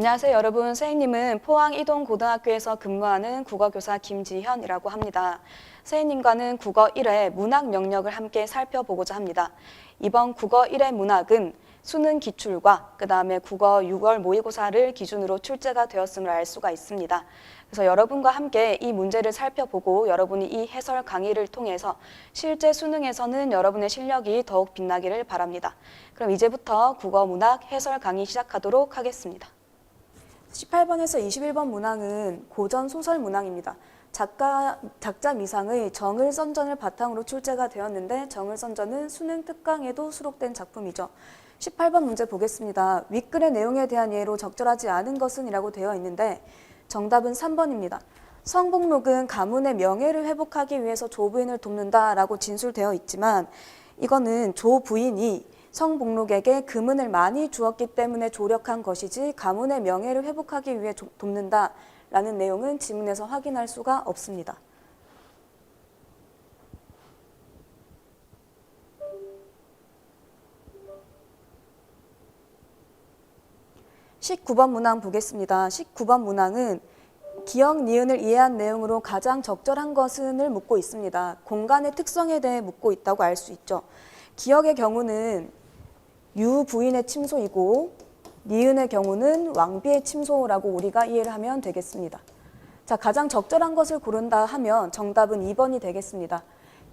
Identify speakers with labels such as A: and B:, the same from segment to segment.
A: 안녕하세요 여러분 선생님은 포항 이동 고등학교에서 근무하는 국어교사 김지현이라고 합니다. 선생님과는 국어 1회 문학 영역을 함께 살펴보고자 합니다. 이번 국어 1회 문학은 수능 기출과 그 다음에 국어 6월 모의고사를 기준으로 출제가 되었음을 알 수가 있습니다. 그래서 여러분과 함께 이 문제를 살펴보고 여러분이 이 해설 강의를 통해서 실제 수능에서는 여러분의 실력이 더욱 빛나기를 바랍니다. 그럼 이제부터 국어 문학 해설 강의 시작하도록 하겠습니다. 18번에서 21번 문항은 고전 소설 문항입니다. 작가, 작자 미상의 정을 선전을 바탕으로 출제가 되었는데 정을 선전은 수능 특강에도 수록된 작품이죠. 18번 문제 보겠습니다. 윗글의 내용에 대한 예로 적절하지 않은 것은 이라고 되어 있는데 정답은 3번입니다. 성복록은 가문의 명예를 회복하기 위해서 조부인을 돕는다라고 진술되어 있지만 이거는 조부인이 성복록에게 금은을 많이 주었기 때문에 조력한 것이지 가문의 명예를 회복하기 위해 조- 돕는다라는 내용은 지문에서 확인할 수가 없습니다. (19번) 문항 보겠습니다. (19번) 문항은 기억 니은을 이해한 내용으로 가장 적절한 것은을 묻고 있습니다. 공간의 특성에 대해 묻고 있다고 알 수 있죠. 기억의 경우는 유 부인의 침소이고 니은의 경우는 왕비의 침소라고 우리가 이해를 하면 되겠습니다. 자, 가장 적절한 것을 고른다 하면 정답은 2번이 되겠습니다.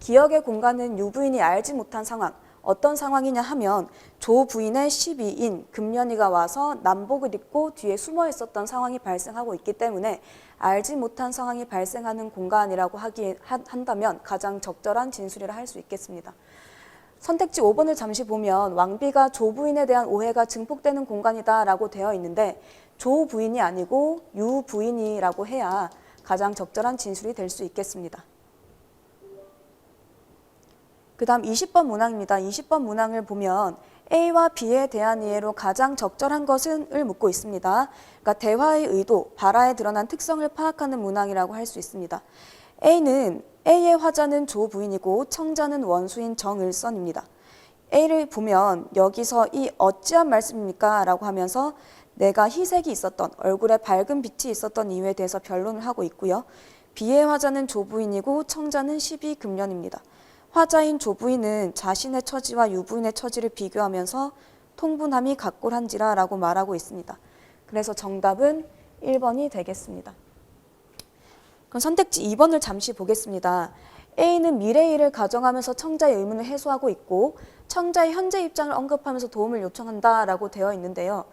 A: 기억의 공간은 유 부인이 알지 못한 상황, 어떤 상황이냐 하면 조 부인의 12인 금년이가 와서 남복을 입고 뒤에 숨어 있었던 상황이 발생하고 있기 때문에 알지 못한 상황이 발생하는 공간이라고 하기 한다면 가장 적절한 진술이라 할 수 있겠습니다. 선택지 5번을 잠시 보면 왕비가 조 부인에 대한 오해가 증폭되는 공간이다라고 되어 있는데 조 부인이 아니고 유 부인이라고 해야 가장 적절한 진술이 될 수 있겠습니다. 그 다음 20번 문항입니다. 20번 문항을 보면 A와 B에 대한 이해로 가장 적절한 것은을 묻고 있습니다. 그러니까 대화의 의도, 발화에 드러난 특성을 파악하는 문항이라고 할 수 있습니다. A는 A의 화자는 조 부인이고 청자는 원수인 정을선입니다. A를 보면 여기서 이 어찌한 말씀입니까? 라고 하면서 내가 희색이 있었던 얼굴에 밝은 빛이 있었던 이유에 대해서 변론을 하고 있고요. B의 화자는 조부인이고 청자는 12금년입니다. 화자인 조부인은 자신의 처지와 유부인의 처지를 비교하면서 통분함이 각골한지라 라고 말하고 있습니다. 그래서 정답은 1번이 되겠습니다. 그럼 선택지 2번을 잠시 보겠습니다. A는 미래 일을 가정하면서 청자의 의문을 해소하고 있고 청자의 현재 입장을 언급하면서 도움을 요청한다라고 되어 있는데요.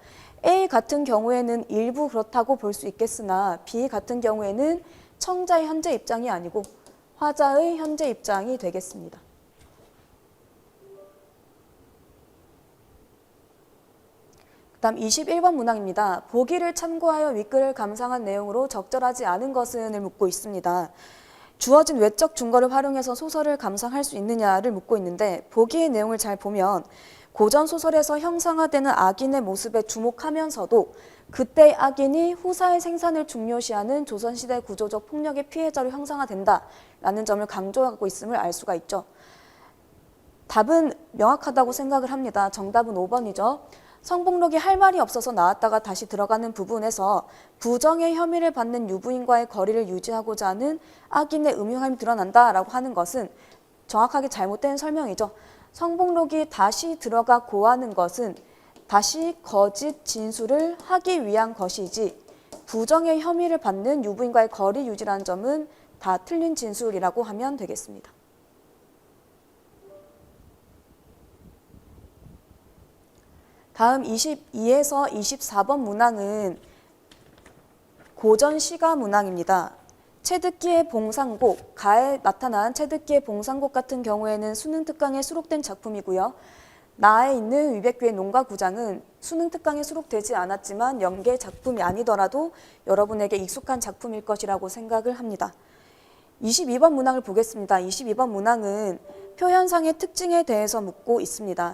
A: A 같은 경우에는 일부 그렇다고 볼 수 있겠으나 B 같은 경우에는 청자의 현재 입장이 아니고 화자의 현재 입장이 되겠습니다. 다음 21번 문항입니다. 보기를 참고하여 윗글을 감상한 내용으로 적절하지 않은 것은을 묻고 있습니다. 주어진 외적 증거를 활용해서 소설을 감상할 수 있느냐를 묻고 있는데 보기의 내용을 잘 보면 고전 소설에서 형상화되는 악인의 모습에 주목하면서도 그때의 악인이 후사의 생산을 중요시하는 조선시대 구조적 폭력의 피해자로 형상화된다라는 점을 강조하고 있음을 알 수가 있죠. 답은 명확하다고 생각을 합니다. 정답은 5번이죠. 성복록이 할 말이 없어서 나왔다가 다시 들어가는 부분에서 부정의 혐의를 받는 유부인과의 거리를 유지하고자 하는 악인의 음흉함이 드러난다라고 하는 것은 정확하게 잘못된 설명이죠. 성복록이 다시 들어가 고하는 것은 다시 거짓 진술을 하기 위한 것이지 부정의 혐의를 받는 유부인과의 거리 유지라는 점은 다 틀린 진술이라고 하면 되겠습니다. 다음 22에서 24번 문항은 고전 시가 문항입니다. 채듣기의 봉상곡, 가에 나타난 채듣기의 봉상곡 같은 경우에는 수능 특강에 수록된 작품이고요. 나에 있는 위백교의 농가 구장은 수능 특강에 수록되지 않았지만 연계 작품이 아니더라도 여러분에게 익숙한 작품일 것이라고 생각을 합니다. 22번 문항을 보겠습니다. 22번 문항은 표현상의 특징에 대해서 묻고 있습니다.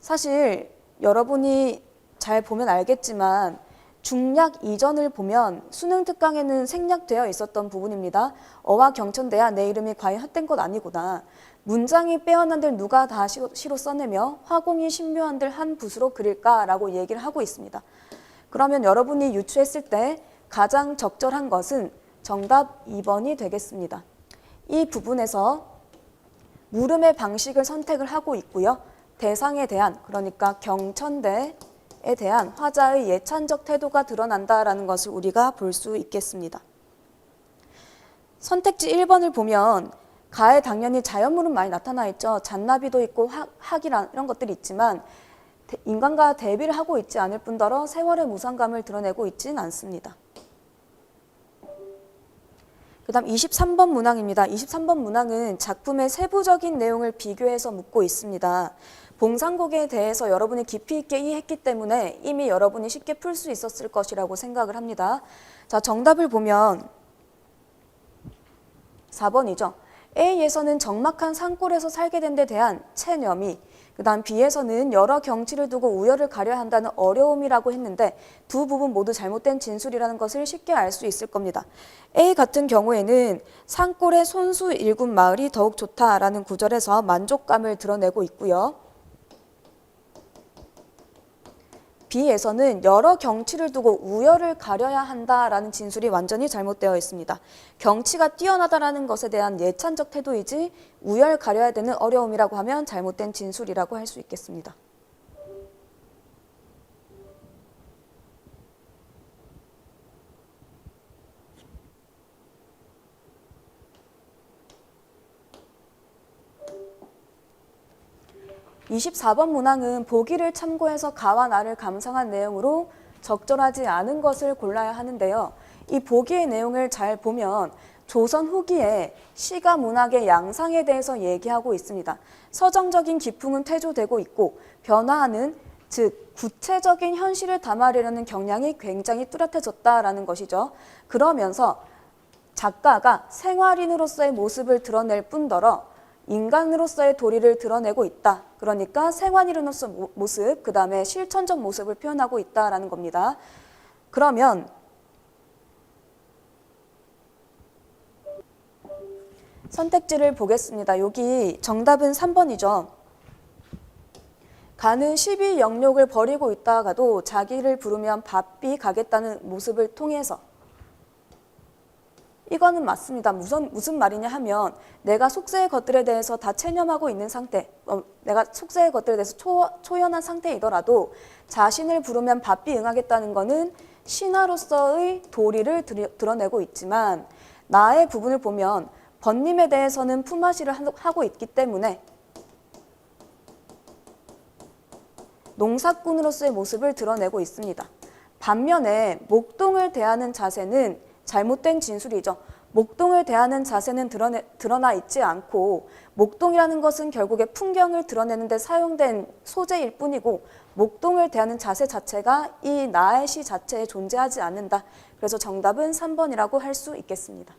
A: 사실 여러분이 잘 보면 알겠지만 중략 이전을 보면 수능 특강에는 생략되어 있었던 부분입니다. 어와 경천대야 내 이름이 과연 헛된 것 아니구나. 문장이 빼어난들 누가 다 시로 써내며 화공이 신묘한들 한 붓으로 그릴까라고 얘기를 하고 있습니다. 그러면 여러분이 유추했을 때 가장 적절한 것은 정답 2번이 되겠습니다. 이 부분에서 물음의 방식을 선택을 하고 있고요. 대상에 대한 그러니까 경천대에 대한 화자의 예찬적 태도가 드러난다라는 것을 우리가 볼 수 있겠습니다. 선택지 1번을 보면 가에 당연히 자연물은 많이 나타나 있죠. 잔나비도 있고 학, 학이란 이런 것들이 있지만 대- 인간과 대비를 하고 있지 않을 뿐더러 세월의 무상감을 드러내고 있지는 않습니다. 그 다음 23번 문항입니다. 23번 문항은 작품의 세부적인 내용을 비교해서 묻고 있습니다. 봉상곡에 대해서 여러분이 깊이 있게 이해했기 때문에 이미 여러분이 쉽게 풀 수 있었을 것이라고 생각을 합니다. 자, 정답을 보면 4번이죠. A에서는 적막한 산골에서 살게 된 데 대한 체념이 그 다음 B에서는 여러 경치를 두고 우열을 가려야 한다는 어려움이라고 했는데 두 부분 모두 잘못된 진술이라는 것을 쉽게 알 수 있을 겁니다. A 같은 경우에는 산골의 손수 일군 마을이 더욱 좋다라는 구절에서 만족감을 드러내고 있고요. B에서는 여러 경치를 두고 우열을 가려야 한다라는 진술이 완전히 잘못되어 있습니다. 경치가 뛰어나다라는 것에 대한 예찬적 태도이지 우열 가려야 되는 어려움이라고 하면 잘못된 진술이라고 할 수 있겠습니다. (24번) 문항은 보기를 참고해서 가와 나를 감상한 내용으로 적절하지 않은 것을 골라야 하는데요. 이 보기의 내용을 잘 보면 조선 후기에 시가 문학의 양상에 대해서 얘기하고 있습니다. 서정적인 기풍은 퇴조되고 있고 변화하는 즉 구체적인 현실을 담아내려는 경향이 굉장히 뚜렷해졌다라는 것이죠. 그러면서 작가가 생활인으로서의 모습을 드러낼 뿐더러 인간으로서의 도리를 드러내고 있다. 그러니까 생활인으로서 모- 모습, 그 다음에 실천적 모습을 표현하고 있다라는 겁니다. 그러면 선택지를 보겠습니다. 여기 정답은 3번이죠. 가는 12 영욕을 버리고 있다가도 자기를 부르면 바삐 가겠다는 모습을 통해서 이거는 맞습니다. 무슨 무슨 말이냐 하면 내가 속세의 것들에 대해서 다 체념하고 있는 상태, 어, 내가 속세의 것들에 대해서 초, 초연한 상태이더라도 자신을 부르면 바삐 응하겠다는 거는 신하로서의 도리를 드러내고 있지만 나의 부분을 보면 번님에 대해서는 품앗이를 하- 하고 있기 때문에 농사꾼으로서의 모습을 드러내고 있습니다. 반면에 목동을 대하는 자세는 잘못된 진술이죠. 목동을 대하는 자세는 드러내, 드러나 있지 않고 목동이라는 것은 결국에 풍경을 드러내는 데 사용된 소재일 뿐이고 목동을 대하는 자세 자체가 이 나의 시 자체에 존재하지 않는다. 그래서 정답은 3번이라고 할 수 있겠습니다.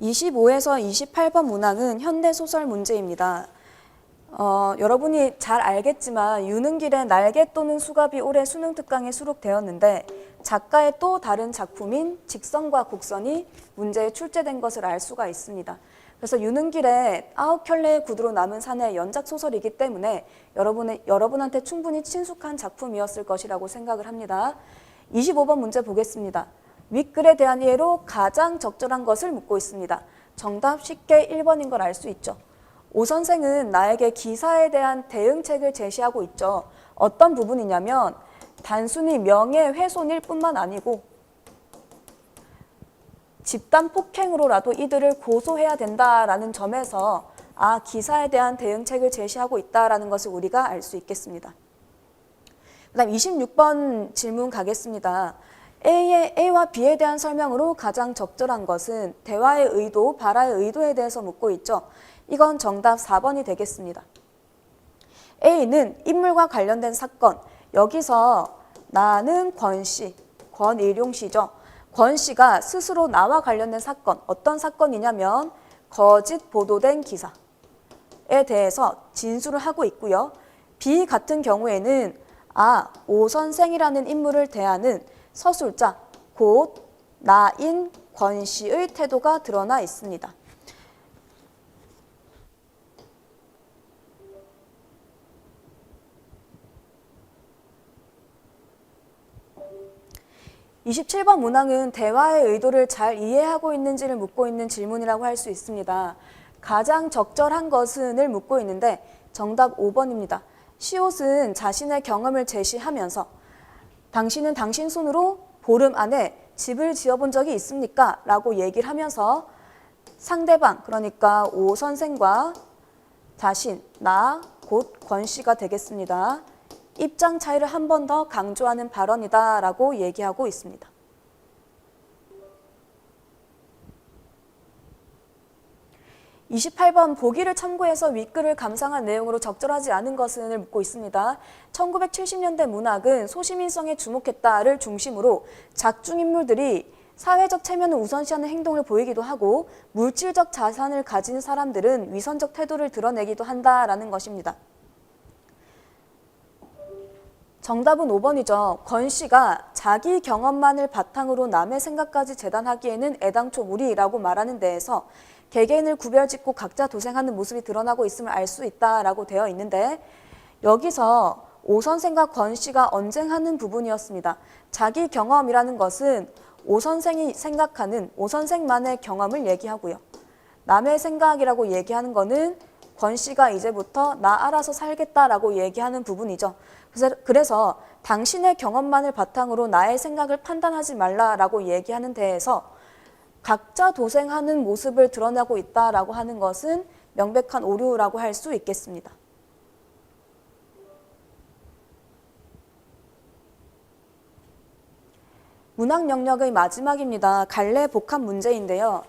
A: (25에서 28번) 문항은 현대 소설 문제입니다. 어, 여러분이 잘 알겠지만 유능길의 날개 또는 수갑이 올해 수능 특강에 수록되었는데 작가의 또 다른 작품인 직선과 곡선이 문제에 출제된 것을 알 수가 있습니다. 그래서 유능길의 아홉 켤레의 구두로 남은 산의 연작 소설이기 때문에 여러분의, 여러분한테 충분히 친숙한 작품이었을 것이라고 생각을 합니다. 25번 문제 보겠습니다. 윗글에 대한 이해로 가장 적절한 것을 묻고 있습니다. 정답 쉽게 1번인 걸 알 수 있죠. 오 선생은 나에게 기사에 대한 대응책을 제시하고 있죠. 어떤 부분이냐면 단순히 명예훼손일 뿐만 아니고 집단 폭행으로라도 이들을 고소해야 된다라는 점에서 아 기사에 대한 대응책을 제시하고 있다라는 것을 우리가 알 수 있겠습니다. 그다음 26번 질문 가겠습니다. A의, A와 B에 대한 설명으로 가장 적절한 것은 대화의 의도, 발화의 의도에 대해서 묻고 있죠. 이건 정답 4번이 되겠습니다. A는 인물과 관련된 사건, 여기서 나는 권 씨, 권일용 씨죠. 권 씨가 스스로 나와 관련된 사건, 어떤 사건이냐면 거짓 보도된 기사에 대해서 진술을 하고 있고요. B 같은 경우에는 아, 오 선생이라는 인물을 대하는 서술자 곧 나인 권 씨의 태도가 드러나 있습니다. (27번) 문항은 대화의 의도를 잘 이해하고 있는지를 묻고 있는 질문이라고 할 수 있습니다. 가장 적절한 것은을 묻고 있는데 정답 5번입니다. 시옷은 자신의 경험을 제시하면서 당신은 당신 손으로 보름 안에 집을 지어본 적이 있습니까? 라고 얘기를 하면서 상대방, 그러니까 오 선생과 자신, 나, 곧 권 씨가 되겠습니다. 입장 차이를 한 번 더 강조하는 발언이다 라고 얘기하고 있습니다. (28번) 보기를 참고해서 윗글을 감상한 내용으로 적절하지 않은 것을 묻고 있습니다. 1970년대 문학은 소시민성에 주목했다를 중심으로 작중 인물들이 사회적 체면을 우선시하는 행동을 보이기도 하고 물질적 자산을 가진 사람들은 위선적 태도를 드러내기도 한다라는 것입니다. 정답은 5번이죠. 권 씨가 자기 경험만을 바탕으로 남의 생각까지 재단하기에는 애당초 무리라고 말하는 데에서 개개인을 구별짓고 각자 도생하는 모습이 드러나고 있음을 알 수 있다라고 되어 있는데 여기서 오 선생과 권 씨가 언쟁하는 부분이었습니다. 자기 경험이라는 것은 오 선생이 생각하는 오 선생만의 경험을 얘기하고요. 남의 생각이라고 얘기하는 거는 권 씨가 이제부터 나 알아서 살겠다라고 얘기하는 부분이죠. 그래서, 그래서 당신의 경험만을 바탕으로 나의 생각을 판단하지 말라라고 얘기하는 데에서 각자 도생하는 모습을 드러나고 있다라고 하는 것은 명백한 오류라고 할 수 있겠습니다. 문학 영역의 마지막입니다. 갈래 복합 문제인데요.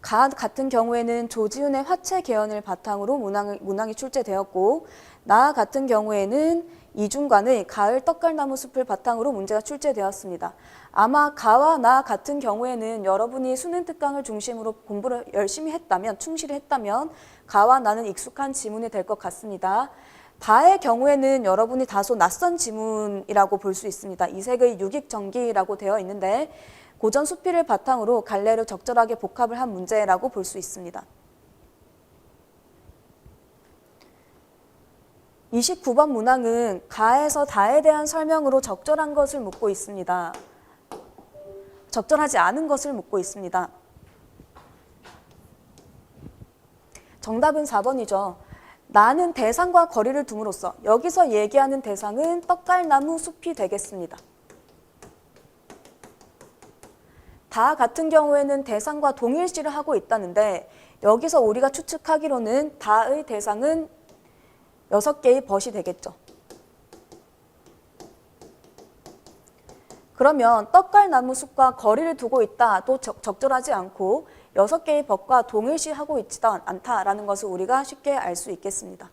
A: 가 같은 경우에는 조지훈의 화채 개연을 바탕으로 문항, 문항이 출제되었고 나 같은 경우에는 이중관의 가을 떡갈나무 숲을 바탕으로 문제가 출제되었습니다. 아마 가와 나 같은 경우에는 여러분이 수능 특강을 중심으로 공부를 열심히 했다면 충실히 했다면 가와 나는 익숙한 지문이 될 것 같습니다. 다의 경우에는 여러분이 다소 낯선 지문이라고 볼 수 있습니다. 이색의 유익정기라고 되어 있는데 고전 수필을 바탕으로 갈래를 적절하게 복합을 한 문제라고 볼 수 있습니다. 29번 문항은 가에서 다에 대한 설명으로 적절한 것을 묻고 있습니다. 적절하지 않은 것을 묻고 있습니다. 정답은 4번이죠. 나는 대상과 거리를 둠으로써 여기서 얘기하는 대상은 떡갈나무 숲이 되겠습니다. 다 같은 경우에는 대상과 동일시를 하고 있다는데 여기서 우리가 추측하기로는 다의 대상은 여섯 개의 벗이 되겠죠. 그러면 떡갈나무 숲과 거리를 두고 있다도 적 절하지 않고 여섯 개의 법과 동일시하고 있지도 않다라는 것을 우리가 쉽게 알 수 있겠습니다.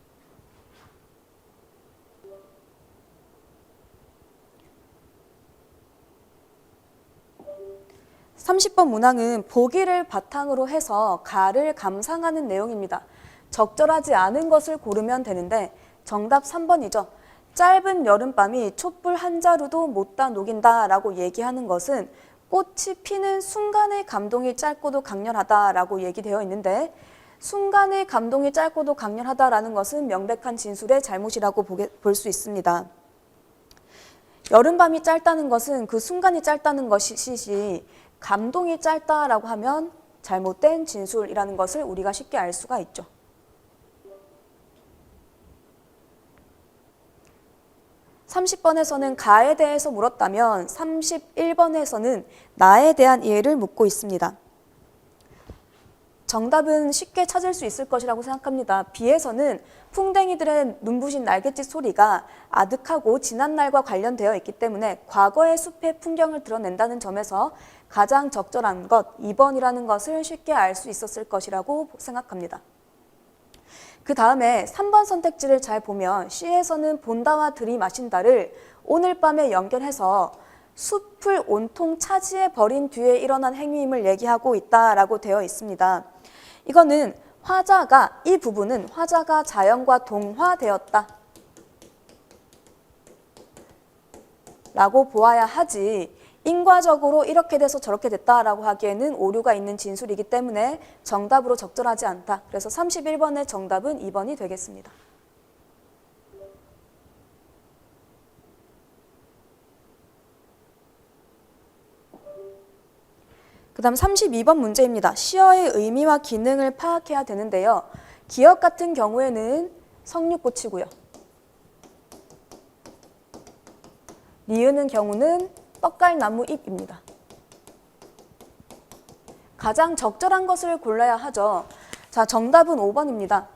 A: (30번) 문항은 보기를 바탕으로 해서 가를 감상하는 내용입니다. 적절하지 않은 것을 고르면 되는데 정답 3번이죠. 짧은 여름밤이 촛불 한 자루도 못다 녹인다 라고 얘기하는 것은 꽃이 피는 순간의 감동이 짧고도 강렬하다라고 얘기되어 있는데 순간의 감동이 짧고도 강렬하다라는 것은 명백한 진술의 잘못이라고 볼 수 있습니다. 여름밤이 짧다는 것은 그 순간이 짧다는 것이지 감동이 짧다라고 하면 잘못된 진술이라는 것을 우리가 쉽게 알 수가 있죠. 30번에서는 가에 대해서 물었다면 31번에서는 나에 대한 이해를 묻고 있습니다. 정답은 쉽게 찾을 수 있을 것이라고 생각합니다. B에서는 풍뎅이들의 눈부신 날갯짓 소리가 아득하고 지난 날과 관련되어 있기 때문에 과거의 숲의 풍경을 드러낸다는 점에서 가장 적절한 것 2번이라는 것을 쉽게 알 수 있었을 것이라고 생각합니다. 그 다음에 3번 선택지를 잘 보면 C에서는 본다와 들이마신다를 오늘 밤에 연결해서 숲을 온통 차지해 버린 뒤에 일어난 행위임을 얘기하고 있다라고 되어 있습니다. 이거는 화자가 이 부분은 화자가 자연과 동화되었다 라고 보아야 하지 인과적으로 이렇게 돼서 저렇게 됐다라고 하기에는 오류가 있는 진술이기 때문에 정답으로 적절하지 않다. 그래서 31번의 정답은 2번이 되겠습니다. 그 다음 32번 문제입니다. 시어의 의미와 기능을 파악해야 되는데요. 기억 같은 경우에는 성육고치고요. 니은은 경우는 떡갈나무 잎입니다. 가장 적절한 것을 골라야 하죠. 자, 정답은 5번입니다.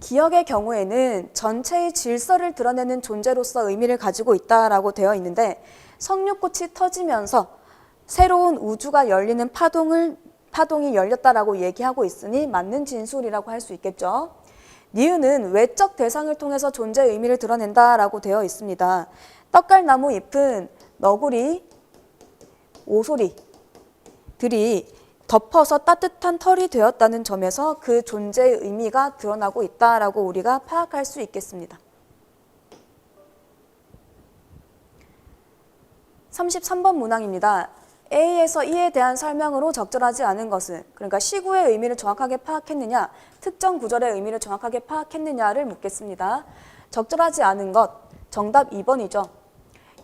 A: 기억의 경우에는 전체의 질서를 드러내는 존재로서 의미를 가지고 있다라고 되어 있는데 성육꽃이 터지면서 새로운 우주가 열리는 파동을 파동이 열렸다라고 얘기하고 있으니 맞는 진술이라고 할 수 있겠죠. 니은은 외적 대상을 통해서 존재의 의미를 드러낸다라고 되어 있습니다. 떡갈나무 잎은 너구리, 오소리들이 덮어서 따뜻한 털이 되었다는 점에서 그 존재의 의미가 드러나고 있다라고 우리가 파악할 수 있겠습니다. 33번 문항입니다. A에서 E에 대한 설명으로 적절하지 않은 것은 그러니까 시구의 의미를 정확하게 파악했느냐, 특정 구절의 의미를 정확하게 파악했느냐를 묻겠습니다. 적절하지 않은 것, 정답 2번이죠.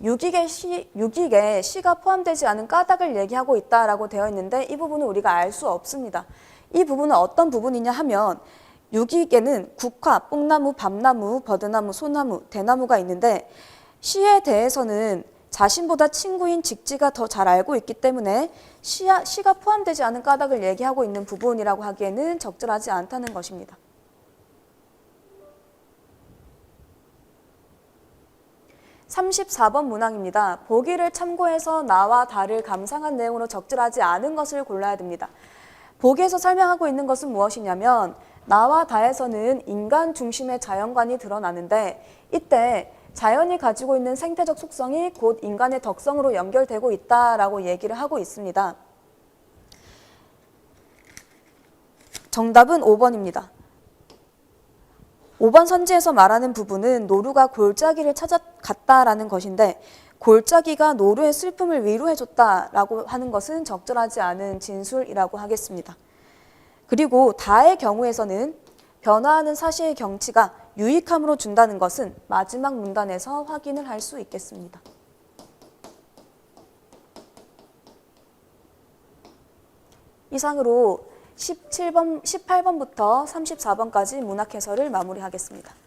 A: 유익의 시, 유익에 시가 포함되지 않은 까닭을 얘기하고 있다라고 되어 있는데 이 부분은 우리가 알 수 없습니다. 이 부분은 어떤 부분이냐 하면 유익에는 국화, 뽕나무, 밤나무, 버드나무, 소나무, 대나무가 있는데 시에 대해서는 자신보다 친구인 직지가 더 잘 알고 있기 때문에 시야, 시가 포함되지 않은 까닭을 얘기하고 있는 부분이라고 하기에는 적절하지 않다는 것입니다. 34번 문항입니다. 보기를 참고해서 나와 다를 감상한 내용으로 적절하지 않은 것을 골라야 됩니다. 보기에서 설명하고 있는 것은 무엇이냐면 나와 다에서는 인간 중심의 자연관이 드러나는데 이때 자연이 가지고 있는 생태적 속성이 곧 인간의 덕성으로 연결되고 있다라고 얘기를 하고 있습니다. 정답은 5번입니다. 5번 선지에서 말하는 부분은 노루가 골짜기를 찾아갔다라는 것인데 골짜기가 노루의 슬픔을 위로해줬다라고 하는 것은 적절하지 않은 진술이라고 하겠습니다. 그리고 다의 경우에서는 변화하는 사시의 경치가 유익함으로 준다는 것은 마지막 문단에서 확인을 할 수 있겠습니다. 이상으로 17번, 18번부터 34번까지 문학 해설을 마무리하겠습니다.